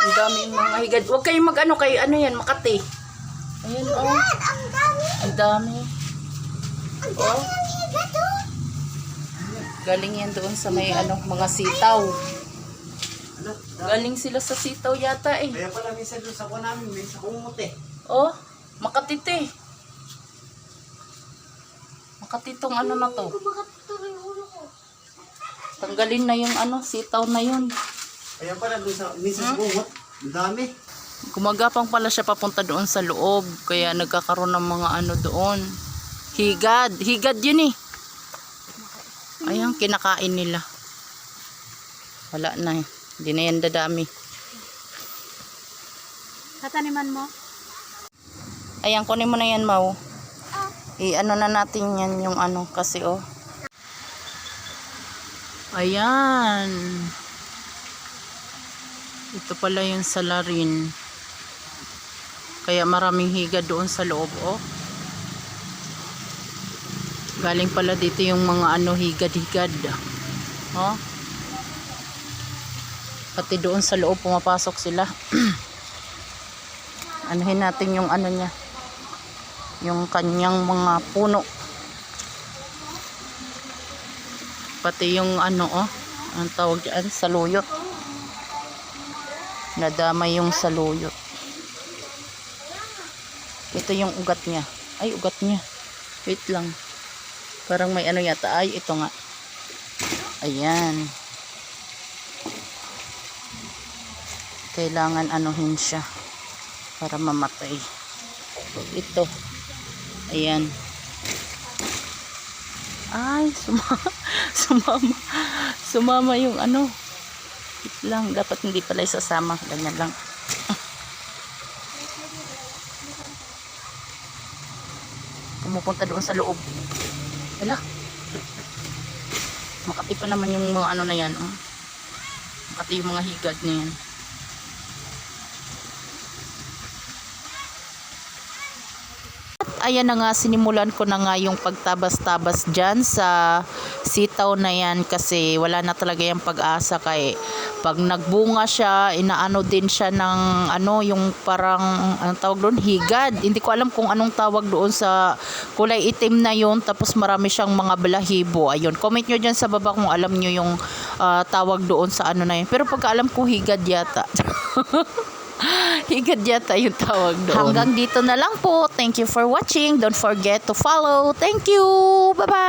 Ang daming mga higad. Huwag kayong mag-ano kay ano yan, Makati. Ayan oh. ang dami. Ang dami. Ang Oh. oh. Galing yan doon sa may ano, mga sitaw. Galing sila sa sitaw yata eh. Kaya pala minsan doon sa kuha namin, may sa kumot eh. Oh, makatite. Makatitong ano na to. Tanggalin na yung ano, sitaw na yun. Kaya pala doon sa, sa kumot, ang dami. Gumagapang pala siya papunta doon sa loob. Kaya nagkakaroon ng mga ano doon. Higad. Higad yun eh. Ayan, kinakain nila. Wala na eh. Hindi na yan dadami. Tataniman mo? Ayan, kunin mo na yan, Mau. Ah. I-ano na natin yan yung ano kasi oh. Ayan. Ito pala yung salarin. Kaya maraming higa doon sa loob oh. Galing pala dito yung mga ano higad-higad. Oh. Pati doon sa loob pumapasok sila. Anuhin natin yung ano niya yung kanyang mga puno pati yung ano oh ang tawag dyan saluyot nadamay yung saluyot ito yung ugat niya. Ay ugat niya. Wait lang. Parang may ano yata. Ay ito nga. Ayan. Kailangan anuhin siya para mamatay. Ito. Ayan. Ay, sumama, sumama, sumama yung ano. Lang, dapat hindi pala isasama. Ganyan lang. Pumupunta doon sa loob. Wala. Makati pa naman yung mga ano na yan. Oh. Makati yung mga higad na yan. Ayan na nga sinimulan ko na nga yung pagtabas-tabas dyan sa sitaw na yan kasi wala na talaga yung pag-asa kay pag nagbunga siya inaano din siya ng ano yung parang anong tawag doon? Higad. Hindi ko alam kung anong tawag doon sa kulay itim na yun tapos marami siyang mga balahibo. Ayun comment nyo dyan sa baba kung alam nyo yung ah, tawag doon sa ano na yun. Pero pagka alam ko higad yata Higad yata yung tawag doon. Hanggang dito na lang po. Thank you for watching. Don't forget to follow. Thank you. Bye-bye.